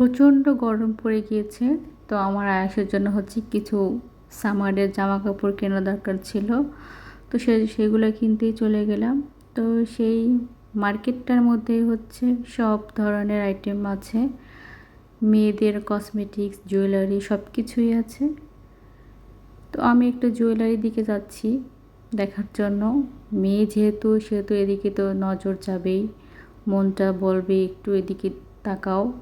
প্রচণ্ড গরম পড়ে গিয়েছে। তো আমার আয়াসের জন্য হচ্ছে কিছু সামারের জামা কাপড় কেনা দরকার ছিল। তো সে, সেগুলো কিনতেই চলে গেলাম। তো সেই মার্কেটটার মধ্যে হচ্ছে সব ধরনের আইটেম আছে। মেয়েদের কসমেটিক্স জুয়েলারি সব কিছুই আছে। তো আমি একটু জুয়েলারির দিকে যাচ্ছি দেখার জন্য। মেয়ে যেহেতু, সেহেতু এদিকে তো নজর যাবেই। মনটা বলবে একটু এদিকে তাকাও।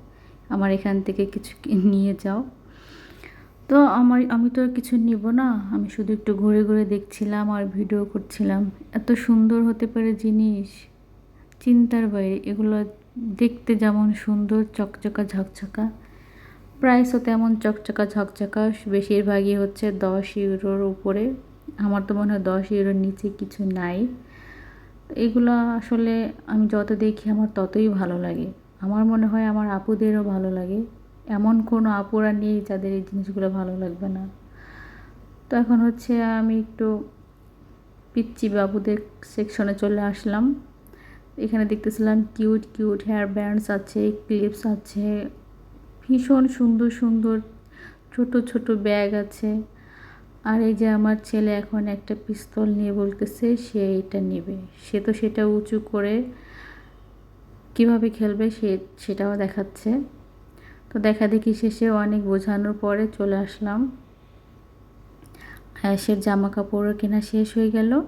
আমার এখান থেকে কিছু নিয়ে যাও। তো আমার, আমি তো আর কিছু নিব না। আমি শুধু একটু ঘুরে ঘুরে দেখছিলাম আর ভিডিও করছিলাম। এত সুন্দর হতে পারে জিনিস। চিন্তার বাইরে। এগুলো দেখতে যেমন সুন্দর, চকচকা ঝকঝকা প্রাইসও তেমন চকচকা ঝকঝকা বেশিরভাগই হচ্ছে দশ ইউরোর উপরে। আমার তো মনে হয় দশ ইউরোর নিচে কিছু নাই। এগুলো আসলে আমি যত দেখি আমার ততই ভালো লাগে। আমার মনে হয় আমার আপুদেরও ভালো লাগে। এমন কোনো আপুরা নেই যাদের এই জিনিসগুলো ভালো লাগবে না। তো এখন হচ্ছে আমি একটু পিচ্চি বাবুদের সেকশনে চলে আসলাম। এখানে দেখতেছিলাম কিউট কিউট হেয়ার ব্যান্ডস আছে ক্লিপস আছে, ভীষণ সুন্দর সুন্দর ছোট ছোট ব্যাগ আছে। আর এই যে আমার ছেলে এখন একটা পিস্তল নিয়ে বলতেছে, সে এটা নেবে। সে তো সেটা উঁচু করে কীভাবে খেলবে সে, সেটাও দেখাচ্ছে। তো দেখা দেখি শেষে অনেক বোঝানোর পরে চলে আসলাম। আয়াসের জামা কাপড়ও কেনা শেষ হয়ে গেল।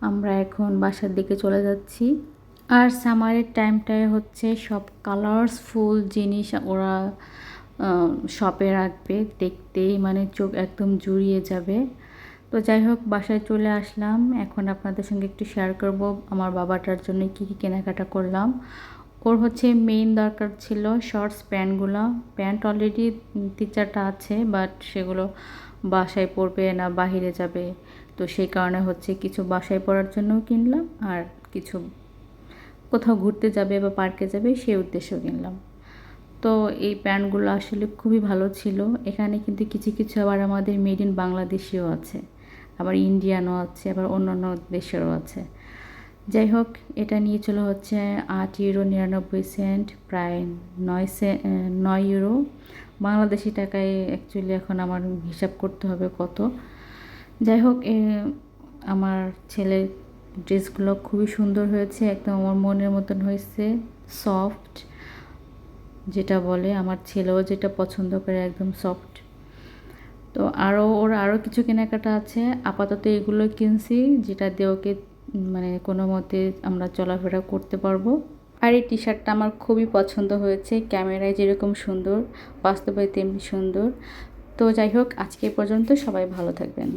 আমরা এখন বাসার দিকে চলে যাচ্ছি। আর সামারের টাইমটায় হচ্ছে সব কালার্সফুল জিনিস ওরা শপে রাখবে। দেখতেই মানে চোখ একদম জুড়িয়ে যাবে। তো যাই হোক, বাসায় চলে আসলাম। এখন আপনাদের সঙ্গে একটু শেয়ার করব আমার বাবাটার জন্য কী কী কেনাকাটা করলাম। ওর হচ্ছে মেইন দরকার ছিল শর্টস প্যান্টগুলো। প্যান্ট অলরেডি তিন চারটা আছে বাট সেগুলো বাসায় পরবে না, বাহিরে যাবে। তো সেই কারণে হচ্ছে কিছু বাসায় পরার জন্যও কিনলাম, আর কিছু কোথাও ঘুরতে যাবে বা পার্কে যাবে সেই উদ্দেশ্যেও কিনলাম। তো এই প্যান্টগুলো আসলে খুবই ভালো ছিল। এখানে কিন্তু কিছু কিছু আবার আমাদের মেড ইন বাংলাদেশিও আছে। আবার ইন্ডিয়ানও আছে, আবার অন্যান্য দেশেরও আছে। যাই হোক, এটা নিয়ে চলে হচ্ছে আট ইউরো নিরানব্বই সেন্ট, প্রায় নয় সে নয় ইউরো। বাংলাদেশি টাকায় অ্যাকচুয়ালি এখন আমার হিসাব করতে হবে কত। যাই হোক আমার ছেলের ড্রেসগুলো খুবই সুন্দর হয়েছে, একদম আমার মনের মতন হয়েছে সফট যেটা বলে, আমার ছেলেও যেটা পছন্দ করে একদম সফট তো আরও ওর আরও কিছু কেনাকাটা আছে। আপাতত এগুলো কিনছি, যেটা দিয়ে ওকে মানে কোনো মতে আমরা চলাফেরা করতে পারব। আর এই টি শার্টটা আমার খুবই পছন্দ হয়েছে, ক্যামেরায় যেরকম সুন্দর, বাস্তবে তেমনি সুন্দর। তো যাই হোক, আজকে পর্যন্ত সবাই ভালো থাকবেন।